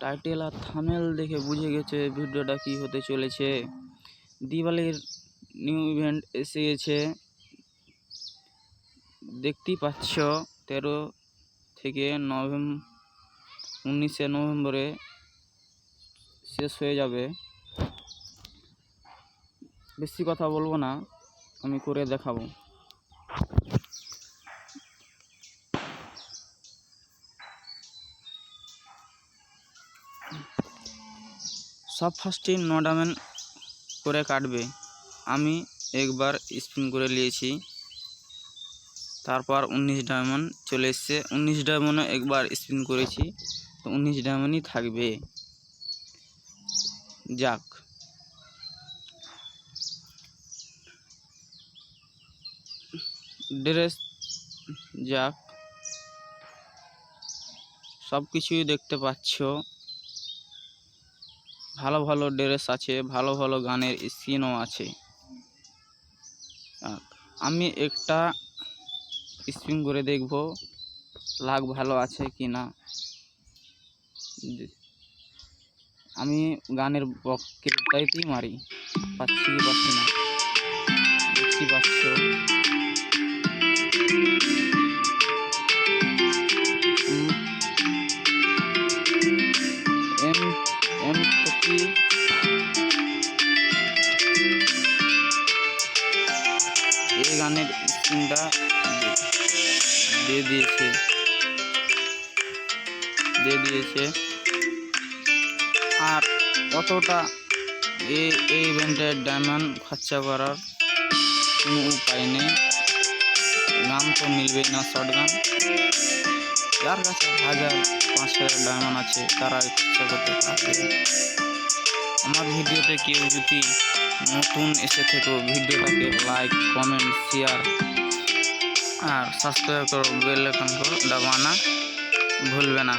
Title আর থামেল দেখে বুঝে গেছে ভিডিওটা কি হতে চলেছে। দিওয়ালির নিউ ইভেন্ট এসে গেছে দেখতেই পাচ্ছ, তেরো থেকে নভেম উনিশে নভেম্বরে শেষ হয়ে যাবে। বেশি কথা বলব না, আমি করে দেখাবো। সব ফার্স্টেই ন ডায়মন্ড করে কাটবে। আমি একবার স্পিন করে নিয়েছি। তারপর উনিশ ডায়মন্ড চলে এসছে। উনিশ ডায়মন্ডও একবার স্পিন করেছি। তো উনিশ ডায়মন্ডই থাকবে। যাক। ড্রেস যাক। সব কিছুই দেখতে পাচ্ছ। ভালো ভালো ড্রেস আছে, ভালো ভালো গানের স্কিনও আছে। আমি একটা স্পিন করে দেখব, লাগ ভালো আছে কি না। আমি গানের বক্তৃতাইতেই মারি? পাচ্ছি কি পাচ্ছি না? দেখতে পাচ্ছ? এই গানের স্ক্রিনটা দিয়ে দিয়েছে। দিয়ে দিয়েছে। আর অতটা এই এই ইভেন্টের ডায়মন্ড খরচা করার কোনো উপায় নেই। গান তো মিলবেই না শর্ট গান। যার কাছে হাজার পাঁচ হাজার ডায়মন্ড আছে তারা খরচা করতে পারবে। আমার ভিডিওতে কেউ যদি নতুন এসে থেকে, ভিডিওটাকে লাইক কমেন্ট শেয়ার আর সাবস্ক্রাইব করো বেল আইকনকে দাবানা ভুলবে না।